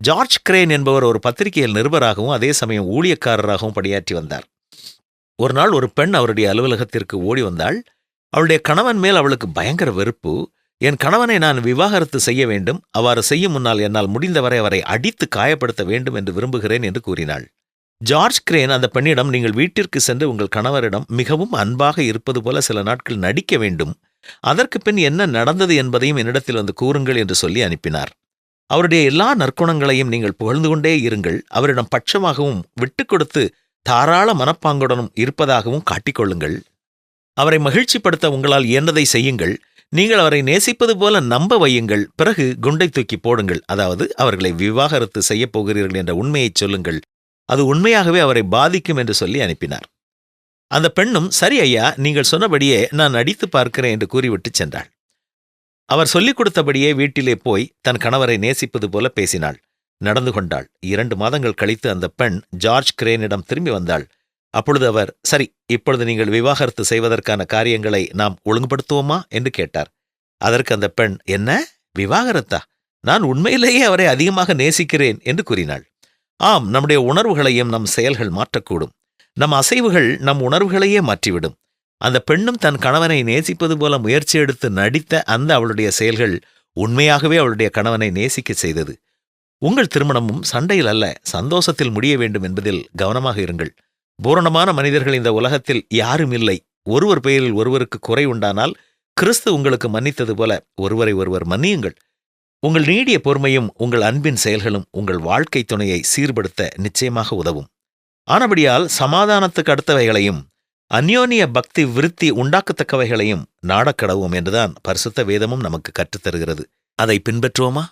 George crane என்பவர் ஒரு பத்திரிகையில் நிருபராகவும் அதே சமயம் ஊழியக்காரராகவும் பணியாற்றி வந்தார். ஒரு நாள் ஒரு பெண் அவருடைய அலுவலகத்திற்கு ஓடி வந்தாள். அவளுடைய கணவன் மேல் அவளுக்கு பயங்கர வெறுப்பு. என் கணவனை நான் விவாகரத்து செய்ய வேண்டும். அவ்வாறு செய்யும் முன்னால் என்னால் முடிந்தவரை அவரை அடித்து காயப்படுத்த வேண்டும் என்று விரும்புகிறேன் என்று கூறினாள். ஜார்ஜ் கிரேன் அந்த பெண்ணிடம் நீங்கள் வீட்டிற்கு சென்று உங்கள் கணவரிடம் மிகவும் அன்பாக இருப்பது போல சில நாட்கள் நடிக்க வேண்டும். அதற்கு பின் என்ன நடந்தது என்பதையும் என்னிடத்தில் வந்து கூறுங்கள் என்று சொல்லி அனுப்பினார். அவருடைய எல்லா நற்குணங்களையும் நீங்கள் புகழ்ந்து கொண்டே இருங்கள். அவரிடம் பட்சமாகவும் விட்டு கொடுத்து தாராள மனப்பாங்குடனும் இருப்பதாகவும் காட்டிக்கொள்ளுங்கள். அவரை மகிழ்ச்சிப்படுத்த உங்களால் இயன்றதை செய்யுங்கள். நீங்கள் அவரை நேசிப்பது போல நம்ப வையுங்கள். பிறகு குண்டை தூக்கி போடுங்கள். அதாவது அவர்களை விவாகரத்து செய்யப் போகிறீர்கள் என்ற உண்மையைச் சொல்லுங்கள். அது உண்மையாகவே அவரை பாதிக்கும் என்று சொல்லி அனுப்பினார். அந்த பெண்ணும் சரி ஐயா நீங்கள் சொன்னபடியே நான் நடித்து பார்க்கிறேன் என்று கூறிவிட்டு சென்றாள். அவர் சொல்லிக் கொடுத்தபடியே வீட்டிலே போய் தன் கணவரை நேசிப்பது போல பேசினாள். நடந்து கொண்டாள். இரண்டு மாதங்கள் கழித்து அந்த பெண் ஜார்ஜ் கிரேனிடம் திரும்பி வந்தாள். அப்பொழுது அவர் சரி இப்பொழுது நீங்கள் விவாகரத்து செய்வதற்கான காரியங்களை நாம் ஒழுங்குபடுத்துவோமா? என்று கேட்டார். அதற்கு அந்த பெண் என்ன? விவாகரத்தா? நான் உண்மையிலேயே அவரை அதிகமாக நேசிக்கிறேன் என்று கூறினாள். ஆம் நம்முடைய உணர்வுகளையும் நம் செயல்கள் மாற்றக்கூடும். நம் அசைவுகள் நம் உணர்வுகளையே மாற்றிவிடும். அந்த பெண்ணும் தன் கணவனை நேசிப்பது போல முயற்சி எடுத்து நடித்த அந்த அவளுடைய செயல்கள் உண்மையாகவே அவளுடைய கணவனை நேசிக்க செய்தது. உங்கள் திருமணமும் சண்டையில் அல்ல சந்தோஷத்தில் முடிய வேண்டும் என்பதில் கவனமாக இருங்கள். பூரணமான மனிதர்கள் இந்த உலகத்தில் யாரும் இல்லை. ஒருவர் பெயரில் ஒருவருக்கு குறை உண்டானால் கிறிஸ்து உங்களுக்கு மன்னித்தது போல ஒருவரை ஒருவர் மன்னியுங்கள். உங்கள் நீடிய பொறுமையும் உங்கள் அன்பின் செயல்களும் உங்கள் வாழ்க்கை துணையை சீர்படுத்த நிச்சயமாக உதவும். ஆனபடியால் சமாதானத்துக்கு அடுத்தவைகளையும் அந்யோனிய பக்தி விருத்தி உண்டாக்கத்தக்கவைகளையும் நாடக்கடவும் என்றுதான் பரிசுத்த வேதமும் நமக்கு கற்றுத்தருகிறது. அதை பின்பற்றுவோமா?